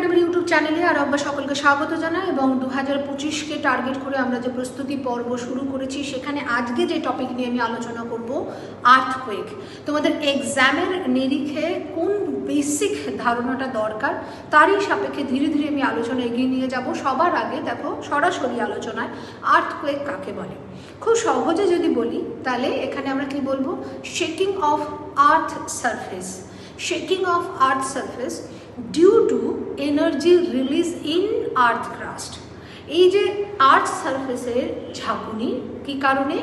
একাডেমির ইউটিউব চ্যানেলে আর একবার সকলকে স্বাগত জানাই এবং দু হাজার পঁচিশকে টার্গেট করে আমরা যে প্রস্তুতি পর্ব শুরু করেছি, সেখানে আজকে যে টপিক নিয়ে আমি আলোচনা করব আর্থকুয়েক তোমাদের এক্সামের নিরিখে কোন বেসিক ধারণাটা দরকার, তারই সাপেক্ষে ধীরে ধীরে আমি আলোচনা এগিয়ে নিয়ে যাব। সবার আগে দেখো, সরাসরি আলোচনায় আর্থকুয়েক কাকে বলে? খুব সহজে যদি বলি, তাহলে এখানে আমরা কি বলব? Shaking of earth surface shaking অফ earth surface due to energy release in earth crust এই যে আর্থ সারফেসের ঝাঁকুনি, কি কারণে?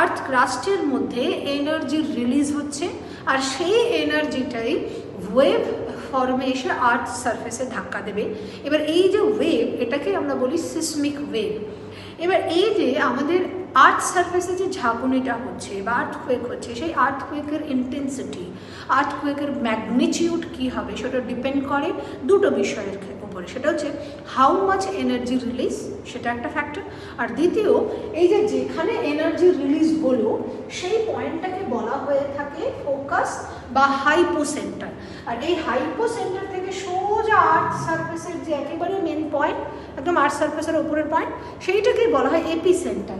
আর্থ ক্রাস্টের মধ্যে এনার্জি রিলিজ হচ্ছে আর সেই এনার্জিটাই ওয়েভ ফর্মে এসে আর্থ সারফেসে ধাক্কা দেবে। এবার এই যে ওয়েভ এটাকে আমরা বলি সিসমিক ওয়েভ এবার এই যে আমাদের আর্থ সারফেসে যে ঝাঁকুনিটা হচ্ছে বা আর্থকুয়েক হচ্ছে, সেই আর্থকুয়েকের ইন্টেন্সিটি আর্থকুয়েকের ম্যাগনিচিউড কী হবে সেটা ডিপেন্ড করে দুটো বিষয়ের উপরে। সেটা হচ্ছে হাউ মাচ এনার্জি রিলিজ সেটা একটা ফ্যাক্টর আর দ্বিতীয়, এই যে যেখানে এনার্জি রিলিজ হলো, সেই পয়েন্টটাকে বলা হয়ে থাকে ফোকাস বা হাইপো সেন্টার আর এই হাইপো সেন্টার থেকে সোজা আর্থ সারফেসের যে একেবারে মেন পয়েন্ট একদম আর্থ সার্ফেসের ওপরের পয়েন্ট সেইটাকেই বলা হয় এপি সেন্টার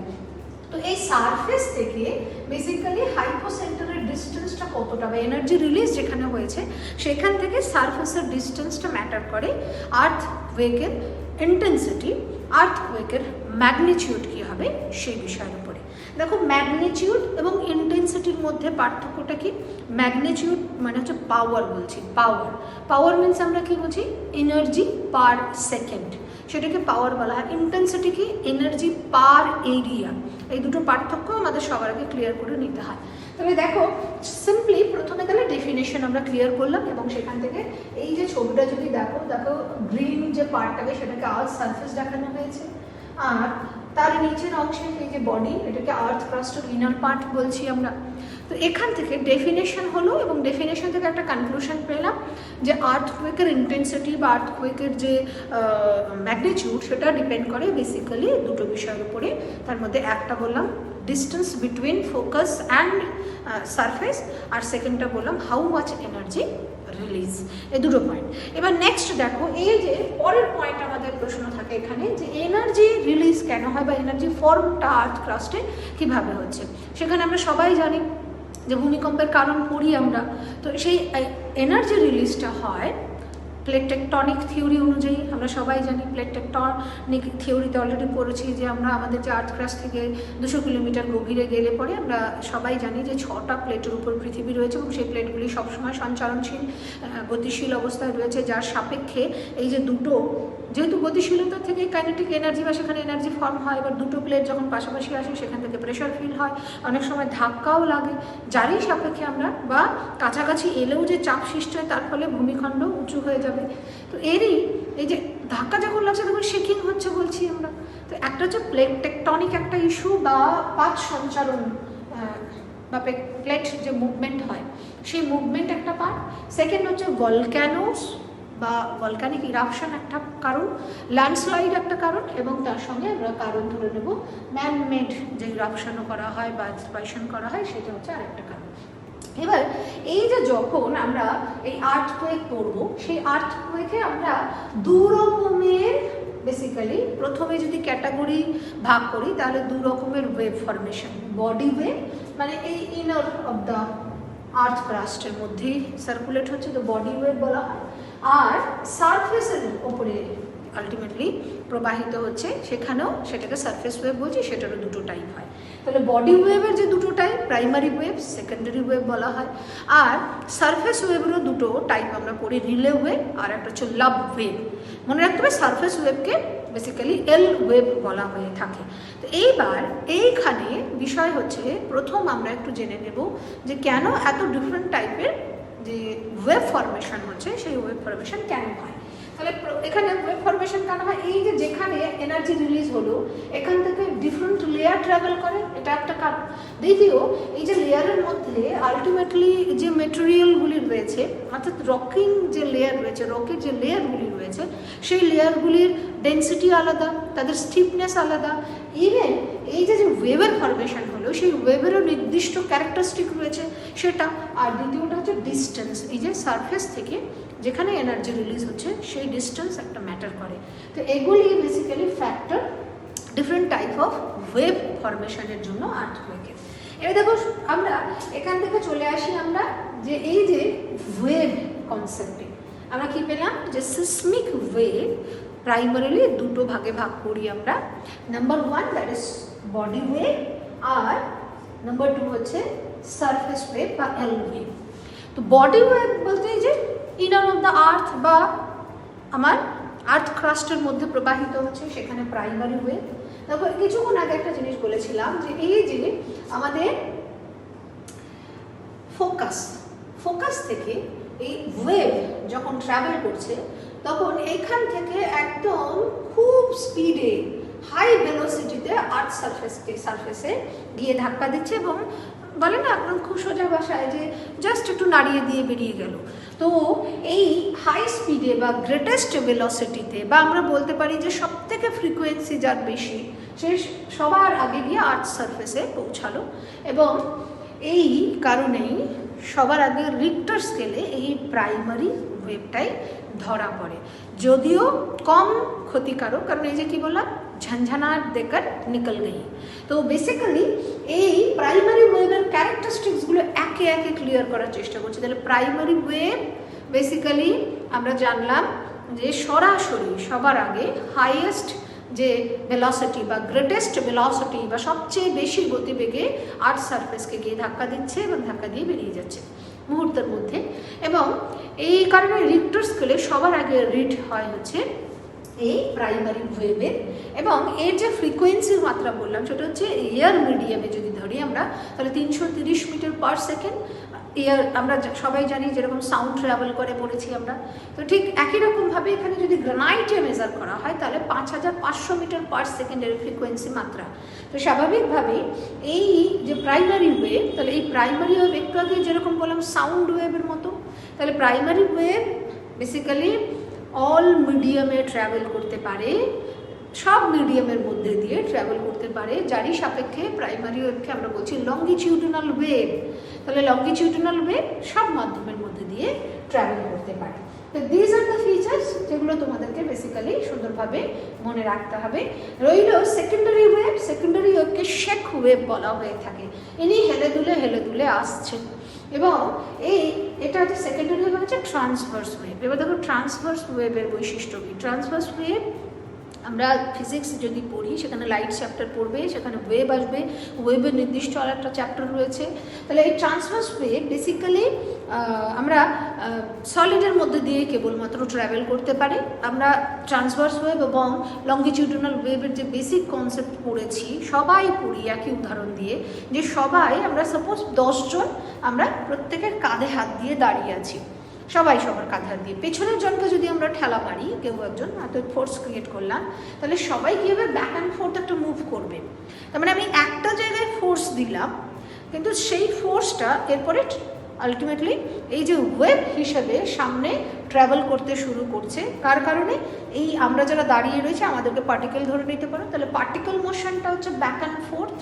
তো এই সারফেস থেকে বেসিক্যালি হাইপোসেন্টারের ডিস্টেন্সটা কতটা বা এনার্জি রিলিজ যেখানে হয়েছে, সেখান থেকে সারফেসের ডিস্টেন্সটা ম্যাটার করে। আর্থ ওয়েকের ইন্টেন্সিটি আর্থ ওয়েকের ম্যাগনিচিউড কী হবে সেই বিষয়ের উপরে। দেখো ম্যাগনিচিউড এবং ইন্টেন্সিটির মধ্যে পার্থক্যটা কি? ম্যাগনিচিউড মানে হচ্ছে পাওয়ার বলছি পাওয়ার পাওয়ার মিনস আমরা কি বলছি এনার্জি পার সেকেন্ড সেটাকে পাওয়ার বলা হয়। ইন্টেন্সিটি কি এনার্জি পার এরিয়া এই দুটো পার্থক্য আমাদের সবার আগে ক্লিয়ার করে নিতে হয়। তবে দেখো সিম্পলি প্রথমে তাহলে ডেফিনেশন আমরা ক্লিয়ার করলাম এবং সেখান থেকে এই যে ছবিটা যদি দেখো দেখো গ্রিন যে পার্টটাকে সেটাকে আর্থ সারফেস দেখানো হয়েছে। আর তার নিচের অংশে এই যে বডি এটাকে আর্থ ক্রাস্টের ইনার পার্ট বলছি আমরা। তো এখান থেকে ডেফিনেশন হলো এবং ডেফিনেশন থেকে একটা কনক্লুশন পেলাম যে আর্থকুয়েকের ইন্টেন্সিটি বা আর্থকুয়েকের যে ম্যাগনিচিউড সেটা ডিপেন্ড করে বেসিক্যালি দুটো বিষয়ের উপরে। তার মধ্যে একটা বললাম distance between focus and surface আর সেকেন্ডটা বললাম হাউ মাচ এনার্জি রিলিজ এই দুটো পয়েন্ট এবার নেক্সট দেখো, এই যে পরের পয়েন্ট আমাদের প্রশ্ন থাকে এখানে যে এনার্জি রিলিজ কেন হয় বা এনার্জি ফর্মটা আর্থ ক্রাস্টে কীভাবে হচ্ছে? সেখানে আমরা সবাই জানি যে ভূমিকম্পের কারণ পড়ি আমরা। তো সেই এনার্জি রিলিজটা হয় প্লেট টেকটনিক থিওরি অনুযায়ী, আমরা সবাই জানি প্লেট টেকটনিক থিওরিতে অলরেডি পড়েছি যে আমরা আমাদের যে আর্থ ক্রাস থেকে দুশো কিলোমিটার গভীরে গেলে পরে আমরা সবাই জানি যে ছটা প্লেটের উপর পৃথিবী রয়েছে এবং সেই প্লেটগুলি সবসময় সঞ্চালনশীল গতিশীল অবস্থায় রয়েছে। যার সাপেক্ষে এই যে দুটো যেহেতু গতিশীলতা থেকে কাইনেটিক এনার্জি বা সেখানে এনার্জি ফর্ম হয়, এবার দুটো প্লেট যখন পাশাপাশি আসে, সেখান থেকে প্রেশার ফিল হয়। অনেক সময় ধাক্কাও লাগে। যারই সাপেক্ষে আমরা বা কাছাকাছি এলেও যে চাপ সৃষ্টি হয়, তার ফলে ভূমিখণ্ড উঁচু হয়ে যাবে। তো এরই এই যে ধাক্কা যখন লাগছে, তখন শেকিং হচ্ছে বলছি আমরা। তো একটা হচ্ছে প্লেট টেকটনিক একটা ইস্যু বা পাঁচ সঞ্চালন বা প্লেট যে মুভমেন্ট হয়, সেই মুভমেন্ট একটা পার্ট সেকেন্ড হচ্ছে ভলক্যানোস বা ভলকানিক ইরাপশন একটা কারণ ল্যান্ডস্লাইড একটা কারণ এবং তার সঙ্গে আমরা কারণ ধরে নেব। ম্যানমেড যে ইরাপশনও করা হয় বা এক্সপাইশন করা হয়, সেটা হচ্ছে আরেকটা কারণ। এবার, এই যে যখন আমরা এই আর্থ কোয়েক পড়ব, সেই আর্থ কোয়েকে আমরা দু রকমের বেসিক্যালি প্রথমে যদি ক্যাটাগরি ভাগ করি, তাহলে দু রকমের ওয়েভ ফরমেশন বডি ওয়েভ মানে এই ইনার অফ দ্য আর্থ ক্রাস্টের মধ্যেই সার্কুলেট হচ্ছে, তো বডি ওয়েভ বলা হয়। আর সারফেসের ওপরে আলটিমেটলি প্রবাহিত হচ্ছে, সেখানেও সেটাকে সারফেস ওয়েভ বলছি, সেটারও দুটো টাইপ হয়। তাহলে বডি ওয়েভের যে দুটো type primary wave secondary wave বলা হয়, আর সারফেস ওয়েভেরও দুটো টাইপ আমরা পড়ি রিলে ওয়েভ আর একটা হচ্ছে লাভ ওয়েভ মনে রাখতে হবে সারফেস ওয়েভকে বেসিক্যালি এল ওয়েভ বলা হয়ে থাকে। তো এইবার এইখানে বিষয় হচ্ছে, প্রথম আমরা একটু জেনে নেব যে কেন এত ডিফারেন্ট টাইপের যে ওয়েভ ফরমেশন হচ্ছে সেই ওয়েভ ফরমেশন কেন হয়? তাহলে এখানে ওয়েভ ফরমেশন কেন হয়? এই যে যেখানে এনার্জি রিলিজ হলো, এখান থেকে ডিফারেন্ট লেয়ার ট্রাভেল করে, এটা একটা কারণ। দ্বিতীয়, এই যে লেয়ারের মধ্যে আলটিমেটলি যে মেটেরিয়ালগুলি রয়েছে, অর্থাৎ রকিং যে লেয়ার রয়েছে রকের যে লেয়ারগুলি রয়েছে, সেই লেয়ারগুলির ডেন্সিটি আলাদা, তাদের স্টিফনেস আলাদা। ইভেন এই যে যে ওয়েভের ফরমেশন হলো, সেই ওয়েভেরও নির্দিষ্ট ক্যারেক্টারিস্টিক রয়েছে, সেটা। আর দ্বিতীয়টা হচ্ছে ডিস্টেন্স এই যে সারফেস থেকে যেখানে এনার্জি রিলিজ হচ্ছে, সেই ডিস্টেন্স একটা ম্যাটার করে। তো এগুলি basically factor different type of wave ফরমেশনের জন্য আর্থকোয়েকের এবার দেখো, আমরা এখান থেকে চলে আসি আমরা যে এই যে ওয়েভ কনসেপ্টে আমরা কি পেলাম? যে সিসমিক ওয়েভ প্রাইমারিলি দুটো ভাগে ভাগ করি আমরা। Number one that is body wave R number two হচ্ছে সারফেস ওয়েভ বা এল ওয়েভ তো বডি ওয়েভ বলতে যে ইনার অফ দ্য আর্থ বা আমার আর্থ ক্রাস্টের মধ্যে প্রবাহিত হচ্ছে, সেখানে প্রাইমারি ওয়েভ তারপর কিছুক্ষণ আগে একটা জিনিস বলেছিলাম যে এই যে আমাদের ফোকাস ফোকাস থেকে এই ওয়েভ যখন ট্রাভেল করছে, তখন এখান থেকে একদম খুব স্পিডে হাই ভেলোসিটিতে আর্থ সারফেসকে সারফেসে গিয়ে ধাক্কা দিচ্ছে এবং বলে না, একদম খুব সোজা ভাষায় যে জাস্ট একটু নাড়িয়ে দিয়ে বেরিয়ে গেল। তো এই হাই স্পিডে বা গ্রেটেস্ট ভেলোসিটিতে বা আমরা বলতে পারি যে সব থেকে ফ্রিকোয়েন্সি যার বেশি, সে সবার আগে গিয়ে আর্থ সারফেসে পৌঁছালো এবং এই কারণেই সবার আগে রিক্টার স্কেলে এই প্রাইমারি ওয়েবটাই ধরা পড়ে। যদিও কম ক্ষতিকারক, কারণ এই যে কী বললাম ঝঞ্ঝানার দেকার নিকল গই তো বেসিক্যালি এই প্রাইমারি ওয়েভের ক্যারেক্টারিস্টিক্সগুলো একে একে ক্লিয়ার করার চেষ্টা করছি। তাহলে প্রাইমারি ওয়েভ বেসিক্যালি আমরা জানলাম যে সরাসরি সবার আগে হাইয়েস্ট যে ভেলসিটি বা গ্রেটেস্ট ভেলসিটি বা সবচেয়ে বেশি গতিবেগে আর্থ সারফেসকে গিয়ে ধাক্কা দিচ্ছে এবং ধাক্কা দিয়ে বেরিয়ে যাচ্ছে মুহূর্তের মধ্যে। এবং এই কারণে রিক্টার স্কেলে সবার আগে রিড হয় হচ্ছে এই প্রাইমারি ওয়েভের এবং এর যে ফ্রিকোয়েন্সির মাত্রা বললাম, সেটা হচ্ছে এয়ার মিডিয়ামে যদি ধরি আমরা, তাহলে তিনশো তিরিশ মিটার পার সেকেন্ড এয়ার আমরা সবাই জানি যেরকম সাউন্ড ট্রাভেল করে পড়েছি আমরা। তো ঠিক একই রকমভাবে এখানে যদি গ্রানাইটে মেজার করা হয়, তাহলে পাঁচ হাজার পাঁচশো মিটার পার সেকেন্ডের ফ্রিকোয়েন্সি মাত্রা। তো স্বাভাবিকভাবে এই যে প্রাইমারি ওয়েভ তাহলে এই প্রাইমারি ওয়েভ একটু আগে যেরকম বললাম সাউন্ড ওয়েভের মতো, তাহলে প্রাইমারি ওয়েভ বেসিক্যালি অল মিডিয়ামে ট্রাভেল করতে পারে, সব মিডিয়ামের মধ্যে দিয়ে ট্রাভেল করতে পারে, যারই সাপেক্ষে প্রাইমারি ওয়েভকে আমরা বলছি লঙ্গিচিউডিনাল ওয়েভ তাহলে লঙ্গিচিউডিনাল ওয়েভ সব মাধ্যমের মধ্যে দিয়ে ট্রাভেল করতে পারে। তো দিজ আর দ্য ফিচার্স যেগুলো তোমাদেরকে বেসিক্যালি সুন্দরভাবে মনে রাখতে হবে। রইল সেকেন্ডারি ওয়েভ সেকেন্ডারি ওয়েভকে শেক ওয়েভ বলা হয়ে থাকে। ইনি হেলে দুলে হেলে দুলে আসছেন। এবং এই, এটা হচ্ছে সেকেন্ডারি ওয়েভ হচ্ছে ট্রান্সভার্স ওয়েভ এবার দেখো ট্রান্সভার্স ওয়েবের বৈশিষ্ট্য কি? ট্রান্সভার্স ওয়েভ আমরা ফিজিক্স যদি পড়ি, সেখানে লাইট চ্যাপ্টার পড়বে, সেখানে ওয়েভ আসবে ওয়েবের নির্দিষ্ট আর একটা চ্যাপ্টার রয়েছে। তাহলে এই ট্রান্সভার্স ওয়েভ বেসিক্যালি আমরা সলিডের মধ্যে দিয়ে কেবলমাত্র ট্রাভেল করতে পারি। আমরা ট্রান্সভার্স ওয়েব এবং লঙ্গিটিউডিনাল ওয়েভের যে বেসিক কনসেপ্ট পড়েছি, সবাই পড়ি একই উদাহরণ দিয়ে, যে সবাই আমরা সাপোজ দশজন আমরা প্রত্যেকের কাঁধে হাত দিয়ে দাঁড়িয়ে আছি। সবাই সবার কাঁধে হাত দিয়ে। পেছনের জনকে যদি আমরা ঠেলা মারি, কেউ একজন, এত ফোর্স ক্রিয়েট করলাম, তাহলে সবাই কী হবে ব্যাক অ্যান্ড ফোর্থ একটা মুভ করবে? তার মানে আমি একটা জায়গায় ফোর্স দিলাম, কিন্তু সেই ফোর্সটা এরপরে আলটিমেটলি এই যে ওয়েব হিসেবে সামনে ট্রাভেল করতে শুরু করছে, কার কারণে? এই আমরা যারা দাঁড়িয়ে রয়েছে, আমাদেরকে পার্টিকেল ধরে নিতে পারো। তাহলে পার্টিকেল মোশনটা হচ্ছে back and forth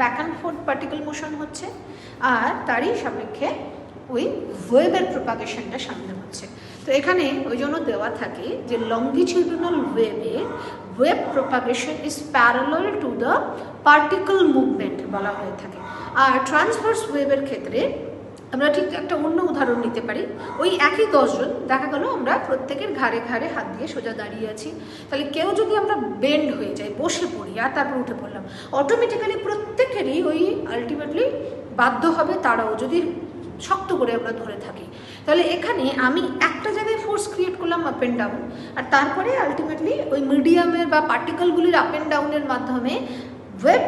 back and forth particle motion হচ্ছে, আর তারই সাপেক্ষে ওই ওয়েবের প্রপাগেশনটা সামনে হচ্ছে। তো এখানে ওই জন্য দেওয়া থাকে যে লঙ্গিটিউডিনাল ওয়েবে wave propagation is parallel to the particle movement বলা হয়ে থাকে। আর ট্রান্সভার্স ওয়েবের ক্ষেত্রে আমরা ঠিক একটা অন্য উদাহরণ নিতে পারি। ওই একই দশজন দেখা গেল আমরা প্রত্যেকের ঘাড়ে ঘাড়ে হাত দিয়ে সোজা দাঁড়িয়ে আছি। তাহলে কেউ যদি আমরা বেন্ড হয়ে যাই, বসে পড়ি, আর তারপর উঠে পড়লাম অটোমেটিক্যালি প্রত্যেকেরই ওই আলটিমেটলি বাধ্য হবে, তারাও যদি শক্ত করে আমরা ধরে থাকি। তাহলে এখানে আমি একটা জায়গায় ফোর্স ক্রিয়েট করলাম আপ অ্যান্ড ডাউন আর তারপরে আলটিমেটলি ওই মিডিয়ামের বা পার্টিকেলগুলির আপ অ্যান্ড ডাউনের মাধ্যমে ওয়েব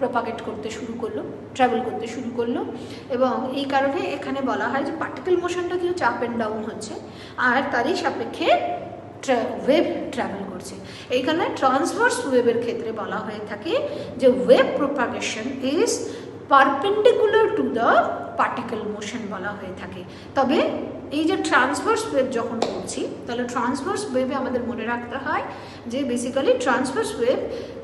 প্রপাগেট করতে শুরু করল ট্রাভেল করতে শুরু করল। এবং এই কারণে এখানে বলা হয় যে পার্টিকেল মোশনটা কি হচ্ছে আপ অ্যান্ড ডাউন হচ্ছে, আর তারই সাপেক্ষে ওয়েব ট্রাভেল করছে। এইখানে ট্রান্সভার্স ওয়েবের ক্ষেত্রে বলা হয়ে থাকে যে wave propagation is perpendicular to the particle motion বলা হয়ে থাকে। তবে এই যে ট্রান্সভার্স ওয়েভ যখন করছি, তাহলে ট্রান্সভার্স ওয়েভে আমাদের মনে রাখতে হয় যে basically transverse wave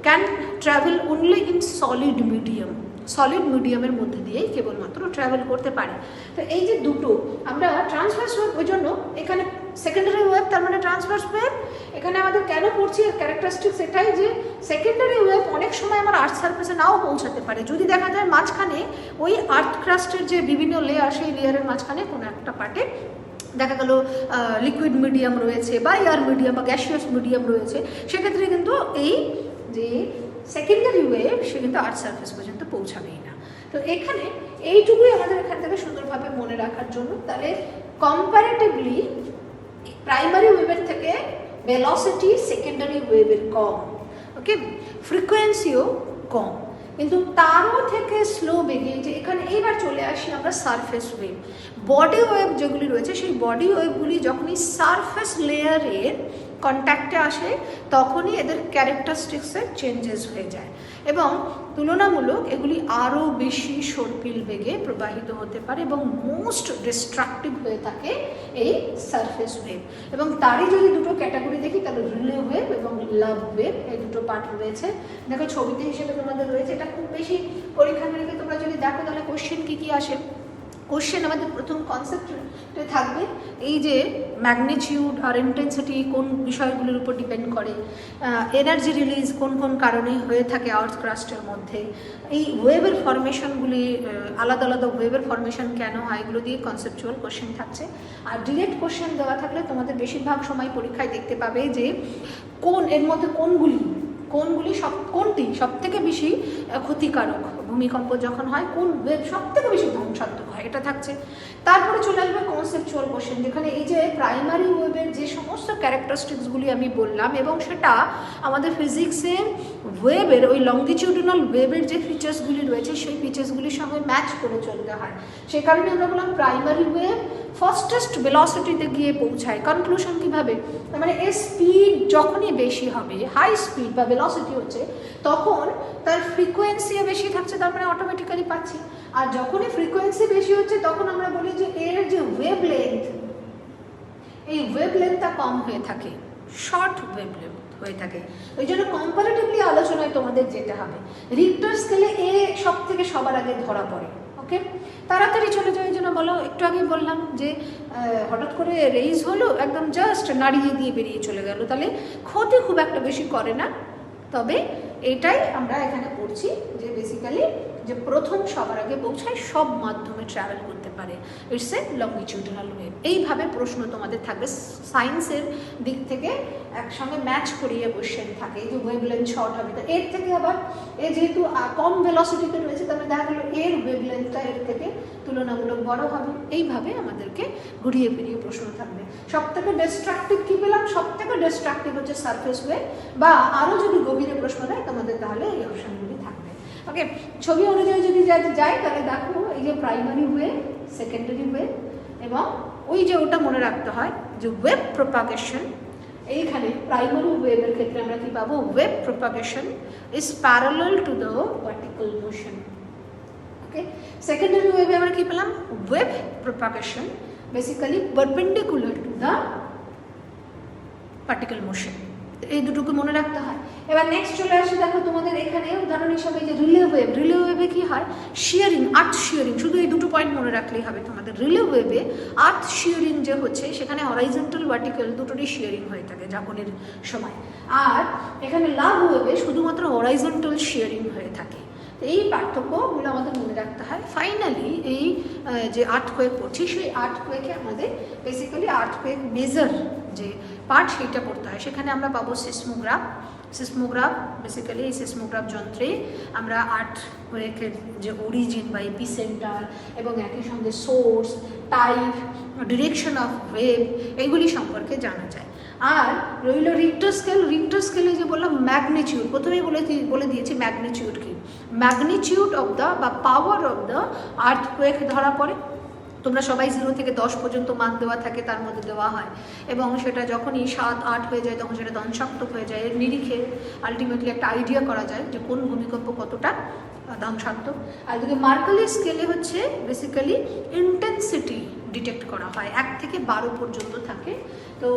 can travel only in solid medium solid মিডিয়ামের মধ্যে দিয়েই কেবলমাত্র ট্রাভেল করতে পারে। তো এই যে দুটো, আমরা ট্রান্সফার্স ওয়েব ওই জন্য এখানে সেকেন্ডারি ওয়েব তার মানে ট্রান্সফার্স ওয়েব এখানে আমাদের কেন পড়ছি এর ক্যারেক্টারিস্টিক্স এটাই যে সেকেন্ডারি ওয়েব অনেক সময় আমার আর্থ সার্ফেসে নাও পৌঁছাতে পারে। যদি দেখা যায় মাঝখানে ওই আর্থ ক্রাস্টের যে বিভিন্ন লেয়ার সেই লেয়ারের মাঝখানে কোনো একটা পার্টে দেখা গেল লিকুইড মিডিয়াম রয়েছে বা এয়ার মিডিয়াম বা গ্যাসিয়াস মিডিয়াম রয়েছে, সেক্ষেত্রে কিন্তু এই যে সেকেন্ডারি ওয়েভ সে কিন্তু আর্থ সার্ফেস পর্যন্ত পৌঁছাবেই না। তো এখানে এইটুকুই আমাদের এখান থেকে সুন্দরভাবে মনে রাখার জন্য। তাহলে কম্পারেটিভলি প্রাইমারি ওয়েভের থেকে ভেলোসিটি সেকেন্ডারি ওয়েভের কম ওকে ফ্রিকোয়েন্সিও কম। কিন্তু তারও থেকে স্লো বেগে যে এখানে এইবার চলে আসি আমরা সারফেস ওয়েভ বডি ওয়েভ যেগুলি রয়েছে, সেই বডি ওয়েভগুলি যখনই সারফেস লেয়ারের কন্ট্যাক্টে আসে, তখনই এদের ক্যারেক্টারিস্টিক্সের চেঞ্জেস হয়ে যায়। এবং তুলনামূলক এগুলি আরও বেশি সর্পিল বেগে প্রবাহিত হতে পারে এবং মোস্ট ডিস্ট্রাকটিভ হয়ে থাকে এই সারফেস ওয়েভ এবং তারই যদি দুটো ক্যাটাগরি দেখি, তাহলে রিলে ওয়েভ এবং লাভ ওয়েভ এই দুটো পার্ট রয়েছে। দেখো, ছবিতে হিসেবে তোমাদের রয়েছে, এটা খুব বেশি পরীক্ষা নিরীক্ষা তোমরা যদি দেখো, তাহলে কোশ্চেন কী কী আসে? কোশ্চেন আমাদের প্রথম কনসেপ্টে থাকবে। এই যে ম্যাগনিটিউড আর ইন্টেন্সিটি কোন বিষয়গুলোর উপর ডিপেন্ড করে এনার্জি রিলিজ কোন কোন কারণে হয়ে থাকে আর্থ ক্রাস্টের মধ্যে। এই ওয়েভের ফরমেশনগুলি আলাদা আলাদা ওয়েভের ফরমেশন কেন হয়, এগুলো দিয়ে কনসেপচুয়াল কোশ্চেন থাকছে। আর ডিরেক্ট কোশ্চেন দেওয়া থাকলে তোমাদের বেশিরভাগ সময় পরীক্ষায় দেখতে পাবে যে কোন, এর মধ্যে কোনগুলি কোনগুলি সব, কোনটি সব থেকে বেশি ক্ষতিকারক? ভূমিকম্প যখন হয়, কোন ওয়েব সব থেকে বেশি ধ্বংসাত্মক হয়? এটা থাকছে। তারপরে চলে আসবে কনসেপচুয়াল কোশ্চেন যেখানে এই যে প্রাইমারি ওয়েবের যে সমস্ত ক্যারেক্টারিস্টিক্সগুলি আমি বললাম, এবং সেটা আমাদের ফিজিক্সের ওয়েবের ওই লংগিটিউডিনাল ওয়েবের যে ফিচার্সগুলি রয়েছে, সেই ফিচার্সগুলির সঙ্গে ম্যাচ করে চলতে হয়। সে কারণে আমরা বললাম প্রাইমারি ওয়েভ ফার্স্টেস্ট ভেলোসিটিতে গিয়ে পৌঁছায়। কনক্লুশন কীভাবে? মানে এর স্পিড যখনই বেশি হবে হাই স্পিড বা ভেলোসিটি হচ্ছে, তখন তার ফ্রিকোয়েন্সিও বেশি থাকছে তার মানে অটোমেটিক্যালি পাচ্ছি। আর যখনই ফ্রিকোয়েন্সি বেশি হচ্ছে, তখন আমরা বলি যে এর যে ওয়েভ লেন্থ এই ওয়েভ লেন্থটা কম হয়ে থাকে। শর্ট ওয়েভ লেন্থ হয়ে থাকে। ওই জন্য কম্পারেটিভলি আলোচনায় তোমাদের যেতে হবে। রিক্টার স্কেলে এ সব থেকে সবার আগে ধরা পড়ে ওকে তাড়াতাড়ি চলে ওই জন্য বলো, একটু আগে বললাম যে হঠাৎ করে রেইজ হলো, একদম জাস্ট নাড়িয়ে দিয়ে বেরিয়ে চলে গেল। তাহলে ক্ষতি খুব একটা বেশি করে না। তবে এটাই আমরা এখানে পড়ছি যে বেসিক্যালি যে প্রথম সবার আগে পৌঁছায় সব মাধ্যমে ট্রাভেল করতে পারে। ইটস এ লংগিটিউডিনাল ওয়েভ এইভাবে প্রশ্ন তোমাদের থাকবে। সায়েন্সের দিক থেকে একসঙ্গে ম্যাচ করিয়ে কোশ্চেন থাকে। এই যে ওয়েভ লেন্থ শর্ট হবে তো। এর থেকে আবার এ যেহেতু কম ভেলোসিটিতে রয়েছে, তাহলে দেখা গেলো এর ওয়েভ লেন্থটা এর থেকে তুলনামূলক বড় হবে। এইভাবে আমাদেরকে ঘুরিয়ে ফিরিয়ে প্রশ্ন থাকবে। সব থেকে ডিস্ট্রাকটিভ কী পেলাম? সব থেকে ডিস্ট্রাকটিভ হচ্ছে সারফেস ওয়ে বা আরও যদি গভীরে প্রশ্ন দেয়, তোমাদের তাহলে এই অপশানগুলি থাকবে। ওকে ছবি অনুযায়ী যদি যাই তাহলে দেখো এই যে প্রাইমারি ওয়ে সেকেন্ডারি ওয়ে এবং ওই যে ওটা মনে রাখতে হয় যে ওয়েব প্রপাগেশন এইখানে প্রাইমারি ওয়েভের ক্ষেত্রে আমরা কি পাবো? Wave propagation is parallel to the vertical motion okay secondary ওয়েভে আমরা কি পেলাম? Wave propagation basically perpendicular to the particle motion এই দুটোকে মনে রাখতে হয়। এবার নেক্সট চলে আসে, দেখো তোমাদের এখানে উদাহরণ হিসাবে যে রিলে ওয়েভ রিলে ওয়েভে কি হয়? শিয়ারিং আর্থ শিয়ারিং শুধু এই দুটো পয়েন্ট মনে রাখলেই হবে তোমাদের। রিলে ওয়েভে আর্থ শিয়ারিং যে হচ্ছে, সেখানে হরাইজেন্টাল ভার্টিক্যাল দুটোরই শিয়ারিং হয়ে থাকে যাপনের সময়। আর এখানে লাভ ওয়েভে শুধুমাত্র হরাইজেন্টাল শিয়ারিং হয়ে থাকে। এই পার্থক্যগুলো আমাদের মনে রাখতে হয়। ফাইনালি এই যে যে আর্থকোয়েক পড়ছি সেই আর্থকোয়েকে আমাদের বেসিক্যালি আর্থকোয়েক মেজার যে পার্ট সেইটা পড়তে হয়। সেখানে আমরা পাবো সিসমোগ্রাফ। সিসমোগ্রাফ বেসিক্যালি এই সিসমোগ্রাফ যন্ত্রে আমরা আর্ট যে অরিজিন বা এপি সেন্টার এবং একই সঙ্গে source type direction of wave এগুলি সম্পর্কে জানা যায়। আর রইল রিক্টার স্কেল রিক্টার স্কেলে যে বললাম ম্যাগনিচিউড প্রথমেই বলে বলে দিয়েছি ম্যাগনিচিউড কি? ম্যাগনিচিউড অফ দ্য বা পাওয়ার অফ দ্য আর্থকোয়েক ধরা পড়ে। তোমরা সবাই জিরো থেকে দশ পর্যন্ত মান দেওয়া থাকে, তার মধ্যে দেওয়া হয়। এবং সেটা যখনই সাত, আট হয়ে যায়, তখন সেটা ধ্বংসাত্মক হয়ে যায়। এর নিরিখে আলটিমেটলি একটা আইডিয়া করা যায় যে কোন ভূমিকম্প কতটা ধ্বংসাত্মক। আর যদি মার্কালি স্কেলে হচ্ছে বেসিক্যালি ইন্টেন্সিটি ডিটেক্ট করা হয়, এক থেকে বারো পর্যন্ত থাকে। তো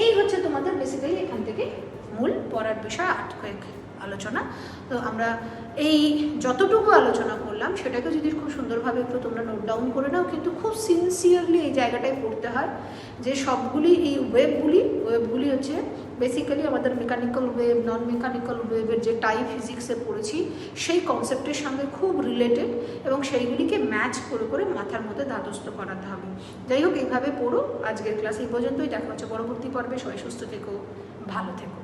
এই হচ্ছে তোমাদের বেসিক্যালি এখান থেকে মূল পড়ার বিষয় আর্থকোয়েক আলোচনা। তো আমরা এই যতটুকু আলোচনা করলাম, সেটাকে যদি খুব সুন্দরভাবে একটু তোমরা নোট ডাউন করে নাও, কিন্তু খুব সিনসিয়ারলি এই জায়গাটায় পড়তে হয় যে সবগুলি এই ওয়েবগুলি ওয়েবগুলি হচ্ছে বেসিক্যালি আমাদের মেকানিক্যাল ওয়েভ নন মেকানিক্যাল ওয়েভের যে টাইপ ফিজিক্সে পড়েছি, সেই কনসেপ্টের সঙ্গে খুব রিলেটেড এবং সেইগুলিকে ম্যাচ করে করে মাথার মধ্যে দ্বাদস্থ করাতে হবে। যাই হোক, এইভাবে পড়ো। আজকের ক্লাস এই পর্যন্তই। দেখা হচ্ছে পরবর্তী পর্বে। সবাই সুস্থ থেকো, ভালো থেকো।